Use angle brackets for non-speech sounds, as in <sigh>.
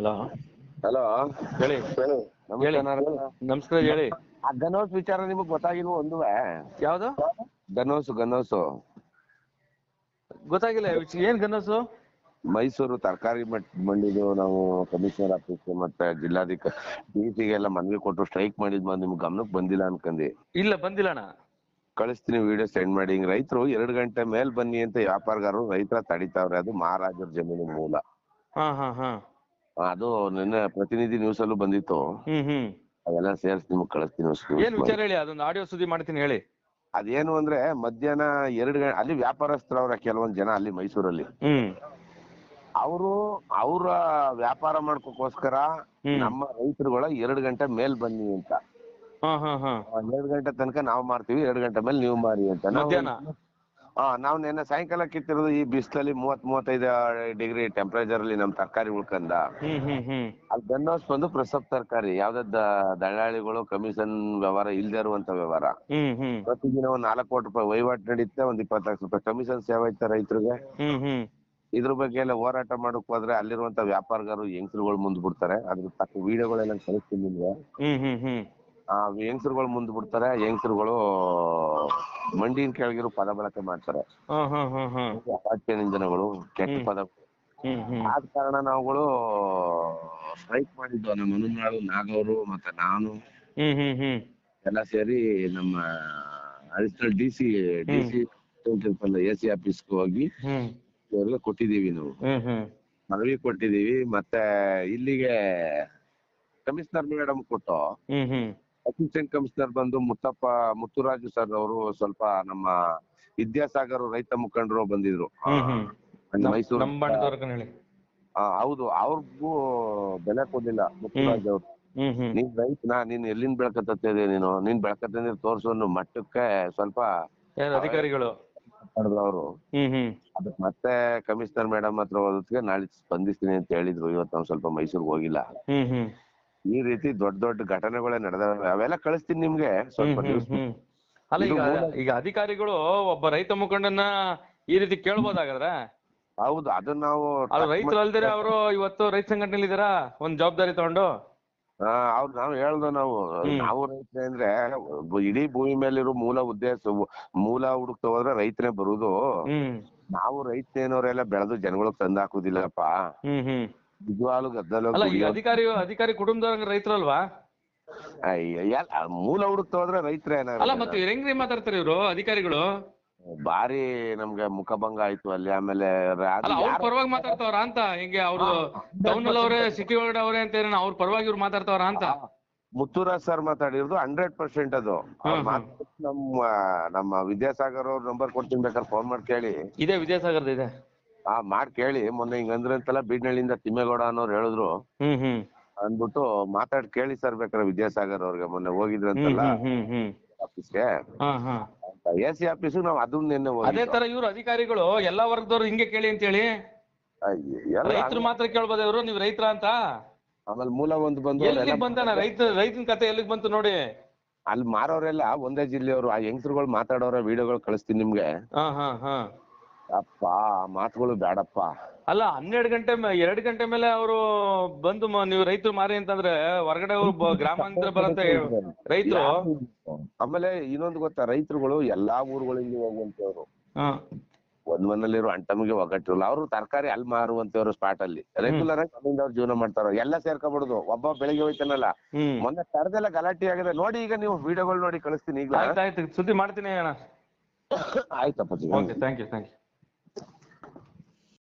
Hello. Hello. ಹೇಳಿ. ಹೇಳಿ. ನಮಸ್ಕಾರ ನಮಸ್ಕಾರ ಹೇಳಿ. ಆ ಗನೋಸ್ ವಿಚಾರ ನಿಮಗ್ ಗೊತ್ತಾಗಿಲ್ವ ಒಂದು ಯಾವ್ದು? ಗನೋಸು ಗನೋಸು ಗೊತ್ತಾಗಿಲ್ಲ ಏನ್ ಗನಸು ಮೈಸೂರು ತರಕಾರಿ ಮಂಡಿದು ನಾವು ಕಮಿಷನರ್ ಆಫೀಸ್ ಮತ್ತೆ ಜಿಲ್ಲಾಧಿಕಾರಿ ಡಿ ಎಲ್ಲ ಮನವಿ ಕೊಟ್ಟು ಸ್ಟ್ರೈಕ್ ಮಾಡಿದ್ ಬಂದ್ ನಿಮ್ಗೆ ಗಮನಕ್ಕೆ ಬಂದಿಲ್ಲ ಅನ್ಕಂದಿ. ಇಲ್ಲ ಬಂದಿಲ್ಲ ಅಣ್ಣ. ಕಳಿಸ್ತೀನಿ ವಿಡಿಯೋ ಸೆಂಡ್ ಮಾಡಿ. ಹಿಂಗ್ ರೈತರು ಎರಡ್ ಗಂಟೆ ಮೇಲ್ ಬನ್ನಿ ಅಂತ ವ್ಯಾಪಾರಗಾರರು ರೈತರ ತಡಿತಾವ್ರೆ ಅದು ಮಹಾರಾಜರ ಜಮೀನಿನ ಮೂಲ. ಹಾ ಹಾ ಹಾ. ಅದು ನಿನ್ನೆ ಪ್ರತಿನಿಧಿ ನ್ಯೂಸ್ ಅಲ್ಲೂ ಬಂದಿತ್ತು. ಹ್ಮ್ ಹ್ಮ್. ಅದೆಲ್ಲ ಸೇರ್ಸಿ ನಿಮ್ಗೆ ಕಳಿಸ್ತೀನಿ ಏನ್ ವಿಚಾರ ಹೇಳಿ? ಅದೊಂದು ಆಡಿಯೋ ಸುದ್ದಿ ಮಾಡ್ತೀನಿ ಹೇಳಿ. ಅದೇನು ಅಂದ್ರೆ ಮಧ್ಯಾಹ್ನ ಎರಡು ಗಂಟೆ ಅಲ್ಲಿ ವ್ಯಾಪಾರಸ್ಥರವ್ರ ಕೆಲವೊಂದ್ ಜನ ಅಲ್ಲಿ ಮೈಸೂರಲ್ಲಿ. ಹ್ಮ್. ಅವರು ಅವರ ವ್ಯಾಪಾರ ಮಾಡ್ಕೋಕ್ಕೋಸ್ಕರ ಹ್ಮ್. ನಮ್ಮ ರೈತರುಗಳ ಎರಡು ಗಂಟೆ ಮೇಲ್ ಬನ್ನಿ ಅಂತ. ಹಾ ಹಾ ಹಾ. ಆ, ಎರಡ್ ಗಂಟೆ ತನಕ ನಾವು ಮಾರ್ತೀವಿ ಎರಡು ಗಂಟೆ ಮೇಲೆ ನೀವು ಮಾರಿ ಅಂತ. ನಾವು- ಮಧ್ಯಾಹ್ನ? ಹಾ ನಾವು ನಿನ್ನೆ ಸಾಯಂಕಾಲ ಕಿತ್ತಿರೋದು ಈ ಬಿಸಿಲಲ್ಲಿ ಮೂವತ್ ಮೂವತ್ತೈದು ಡಿಗ್ರಿ ಟೆಂಪರೇಚರ್ ಅಲ್ಲಿ ನಮ್ ತರಕಾರಿ ಉಳ್ಕಂದ. ಹ್ಮ್ ಹ್ಮ್ ಹ್ಮ್. ಅಲ್ಲಿ ಬೆನ್ನೋಸ್ ಬಂದು ಪ್ರಸಬ್ ತರಕಾರಿ ಯಾವ್ದದ ದಳ್ಳಾಳಿಗಳು ಕಮಿಷನ್ ವ್ಯವಹಾರ ಇಲ್ದೇ ಇರುವಂತ ವ್ಯವಹಾರ. ಹ್ಮ್ ಹ್ಮ್. ಪ್ರತಿದಿನ ಒಂದ್ ನಾಲ್ಕು ಕೋಟಿ ರೂಪಾಯಿ ವಹಿವಾಟು ನಡೀತೆ ಒಂದ್ ಇಪ್ಪತ್ತು ಲಕ್ಷ ರೂಪಾಯಿ ಕಮಿಷನ್ ಸೇವೆ ಐತೆ ರೈತರಿಗೆ? ಹ್ಮ್ ಹ್ಮ್. ಇದ್ರ ಬಗ್ಗೆ ಎಲ್ಲ ಹೋರಾಟ ಮಾಡಕ್ ಹೋದ್ರೆ ಅಲ್ಲಿರುವಂತ ವ್ಯಾಪಾರಗಾರರು ಹೆಂಗಸರುಗಳು ಮುಂದ್ ಬಿಡ್ತಾರೆ. ಅದ್ರ ತಕ್ಕ ವಿಡಿಯೋಗಳೆಲ್ಲ ಕಳಿಸ್ತೀನಿ ನಿಮ್ಗೆ. ಹ್ಮ್ ಹ್ಮ್ ಹ್ಮ್. ಆ ಹೆಂಗಸರುಗಳು ಮುಂದ್ ಬಿಡ್ತಾರೆ ಹೆಂಗಸರುಗಳು ಮಂಡಿನ ಕೆಳಗಿರೋ ಪದ ಬಳಕೆ ಮಾಡ್ತಾರೆ ಅಪಾಚ್ಯ ನಿಂದನೆಗಳು ಕೆಟ್ಟ ಪದ ಆದ ಕಾರಣ ನಾವುಗಳು ಸ್ಟ್ರೈಕ್ ಮಾಡಿದ್ವಿ ನಮ್ಮ ಮನುನಾಳು ನಾಗವರು ಮತ್ತೆ ನಾನು. ಎಲ್ಲ ಸೇರಿ ನಮ್ಮ additional D C D C A C ಆಫೀಸ್ಗೆ ಹೋಗಿ ಅವ್ರಿಗೆ ಕೊಟ್ಟಿದೀವಿ ನಾವು. ಮನವಿ ಕೊಟ್ಟಿದೀವಿ ಮತ್ತೆ ಇಲ್ಲಿಗೆ ಕಮಿಷನರ್ ಮೇಡಮ್ ಕೊಟ್ಟು ಅಸಿಸ್ಟೆಂಟ್ ಕಮಿಷನರ್ ಬಂದು ಮುತ್ತಪ್ಪ ಮುತ್ತುರಾಜು ಸರ್ ಅವರು ಸ್ವಲ್ಪ ನಮ್ಮ ವಿದ್ಯಾಸಾಗರ್ ರೈತ ಮುಖಂಡರು ಬಂದಿದ್ರು. ಮೈಸೂರು ಆ, ಹೌದು. ಅವ್ರಿಗೂ ಬೆಲೆ ಕೊಡ್ಲಿಲ್ಲ ಮುತ್ತುರಾಜ್ ಅವ್ರು. ನೀನ್ ರೈತನ ನೀನ್ ಎಲ್ಲಿಂದ ಬೆಳಕತ್ತಿದೆ ನೀನು? ನೀನ್ ಬೆಳಕತ್ತಂದ್ರೆ ತೋರ್ಸೋನು ಮಟ್ಟಕ್ಕೆ ಸ್ವಲ್ಪ ಅಧಿಕಾರಿಗಳು? ಅವರು. ಅದಕ್ಕೆ ಮತ್ತೆ ಕಮಿಷನರ್ ಮೇಡಮ್ ಹತ್ರ ಹೋದಕ್ಕೆ ನಾಳೆ ಸ್ಪಂದಿಸ್ತೀನಿ ಅಂತ ಹೇಳಿದ್ರು. ಇವತ್ತು ನಾವು ಸ್ವಲ್ಪ ಮೈಸೂರಿಗೆ ಹೋಗಿಲ್ಲ. ಈ ರೀತಿ ದೊಡ್ಡ ದೊಡ್ಡ ಘಟನೆಗಳೇ ನಡೆದಾವೆ. ಅವೆಲ್ಲ ಕಳಿಸ್ತೀನಿ ನಿಮ್ಗೆ ಸ್ವಲ್ಪ news ಅಲ್ಲ ಈಗ ಈಗ ಅಧಿಕಾರಿಗಳು ಒಬ್ಬ ರೈತ ಮುಖಂಡನ್ನ ಈ ರೀತಿ ಕೇಳ್ಬೋದಾಗದ್ರ? ಹೌದು ಅದನ್ನ ನಾವು ಅದು ರೈತರು ಅಲ್ದಿರ ಅವರು ಇವತ್ತು ರೈತ ಸಂಘಟನೆಯಲ್ಲಿ ಇದಾರ ಒಂದ್ ಜವಾಬ್ದಾರಿ ತಗೊಂಡು? ಆ, ಅವ್ರು ನಾವು ಹೇಳ್ದ ನಾವು ಹ್ಮ್. ನಾವು ರೈತರೇ ಅಂದ್ರೆ ಬ- ಇಡೀ ಭೂಮಿ ಮೇಲಿರೋ ಮೂಲ ಉದ್ದೇಶ ಮೂಲ ಹುಡುಕ್ತಾ ಹೋದ್ರೆ ರೈತನೇ ಬರುದು. ಹ್ಮ್. ನಾವು ಏನೋರೆಲ್ಲ ಬೆಳೆದು ಜನಗಳಿಗೆ ತಂದು ಹಾಕುದಿಲ್ಲಪ್ಪ. ಹ್ಮ್ ಹ್ಮ್. ನಿಜವಾಗ್ಲೂ ಗದ್ದಲ ಅಲ್ಲ ಅಧಿಕಾರಿ ಅಧಿಕಾರಿ ಕುಟುಂಬದವ್ರ ರೈತರಲ್ವಾ? ಮೂಲ ಹುಡುಕ್ತ ಹೋದ್ರೆ ರೈತರ ಅಲ್ಲ ಮತ್ತೆ ಹೆಂಗ್ರಿ ಮಾತಾಡ್ತಾರೆ ಇವ್ರು ಅಧಿಕಾರಿಗಳು? ಬಾರಿ ನಮ್ಗೆ ಮುಖಭಂಗ ಆಯ್ತು ಅಲ್ಲಿ ಆಮೇಲೆ ಅವ್ರ ಪರವಾಗಿ ಮಾತಾಡ್ತಾವ್ರ ಅಂತ ಹಿಂಗೆ ಅವ್ರು ಟೌನ್ ಅವ್ರೆ ಸಿಟಿ ಒಳಗಡೆ ಅವ್ರೆ ಅಂತ ಏನೋ ಅವ್ರ ಪರವಾಗಿ ಇವ್ರು ಮಾತಾಡ್ತಾವ್ರ ಅಂತ? ಮುತ್ತುರಾಜ್ ಸರ್ ಮಾತಾಡಿರೋದು ಹಂಡ್ರೆಡ್ ಪರ್ಸೆಂಟ್ ಅದು. ನಮ್ಮ ನಮ್ಮ ವಿದ್ಯಾಸಾಗರ್ ಅವ್ರ ನಂಬರ್ ಕೊಡ್ತೀನಿ ಬೇಕಾದ್ರೆ ಫೋನ್ ಮಾಡಿ ಕೇಳಿ. ಇದೇ ವಿದ್ಯಾಸಾಗರ್ ಇದೆ. ಆ ಮಾಡ್ ಕೇಳಿ ಮೊನ್ನೆ ಹಿಂಗ್ ಅಂದ್ರೆ ಅಂತಲ್ಲ ಬೀಡ್ನಳ್ಳಿಯಿಂದ ತಿಮ್ಮೇಗೌಡ ಅನ್ನೋರು ಹೇಳಿದ್ರು. ಹ್ಮ್ ಹ್ಮ್. ಅಂದ್ಬಿಟ್ಟು ಮಾತಾಡ್ ಕೇಳಿ ಸರ್ ಬೇಕಾದ್ರೆ ವಿದ್ಯಾಸಾಗರ್ ಅವ್ರಿಗೆ ಮೊನ್ನೆ ಹೋಗಿದ್ರಂತಲ್ಲ. ಹ್ಮ್ ಆಫೀಸ್ಗೆ. ಹಾ ಹಾ. ಎ ಸಿ ಆಫೀಸ್ ನಾವ್ ಅದನ್ನ ನಿನ್ನೆ ಅದೇ ಹೋಗಿದ್ದು. ತರ ಇವ್ರು ಅಧಿಕಾರಿಗಳು ಎಲ್ಲಾ ವರ್ಗದವ್ರು ಹಿಂಗೆ ಕೇಳಿ ಅಂತ ಹೇಳಿ ಅಯ್ಯ, ಎಲ್ಲ ರೈತರು ಮಾತ್ರ ಕೇಳ್ಬೋದ ಇವ್ರು ನೀವ್ ರೈತರ ಅಂತ? ಆಮೇಲೆ ಮೂಲ ಒಂದು ಬಂದು ಎಲ್ಲಿಗೆ ಅವರೆಲ್ಲ ಬಂತಾನ ರೈತ ರೈತನ ಕತೆ ಎಲ್ಲಿಗ್ ಬಂತು ನೋಡಿ? ಅಲ್ಲಿ ಮಾರೋರೆಲ್ಲ ಒಂದೇ ಜಿಲ್ಲೆಯವರು ಆ ಹೆಂಗಸರುಗಳು ಮಾತಾಡೋರ ವಿಡಿಯೋಗಳು ಕಳಿಸ್ತೀನಿ ನಿಮ್ಗೆ. ಹಾ ಹಾ ಹಾ. ಅಪ್ಪ ಆ ಮಾತುಗಳು ಬೇಡಪ್ಪ ಅಲ್ಲ ಹನ್ನೆರಡು ಗಂಟೆ ಮೇ- ಎರಡ್ ಗಂಟೆ ಮೇಲೆ ಅವರು ಬಂದು ಮ- ನೀವು ರೈತರು ಮಾರಿ ಅಂತಂದ್ರೆ ಹೊರಗಡೆ ಅವ್ರು ಬ- ಗ್ರಾಮಾಂತರ ಬರುತ್ತೆ <laughs> ರೈತರು. ಆಮೇಲೆ ಇನ್ನೊಂದು ಗೊತ್ತಾ ರೈತರುಗಳು ಎಲ್ಲಾ ಊರುಗಳಿಂದ ಹೋಗುವಂತವ್ರು ಒಂದ್ ಮನೇಲಿರೋ ಅಂಟಮಿಗೆ ಒಗ್ಗಟ್ಟಿರಲ್ಲ ಅವರು ತರಕಾರಿ ಅಲ್ಲಿ ಮಾರುವಂತವ್ರು ಸ್ಪಾಟ್ ಅಲ್ಲಿ. ರೆಗ್ಯುಲರ್ ಆಗಿ ಅಲ್ಲಿಂದ ಅವ್ರು ಜೀವನ ಮಾಡ್ತಾರ ಎಲ್ಲ ಸೇರ್ಕೊಬಿಡುದು. ಒಬ್ಬ ಬೆಳಿಗ್ಗೆ ಹೋಯ್ತಾನಲ್ಲ ಹ್ಮ್. ಮೊನ್ನೆ ತರದೆಲ್ಲ ಗಲಾಟೆ ಆಗಿದೆ. ನೋಡಿ ಈಗ ನೀವು ವಿಡಿಯೋಗಳು ನೋಡಿ ಕಳಿಸ್ತೀನಿ ಈಗ. ಆಯ್ತಾಯ್ತು ಸುದ್ದಿ ಮಾಡ್ತೀನಿ ಅಣ್ಣ. ಆಯ್ತಪ್ಪ. Okay thank you thank you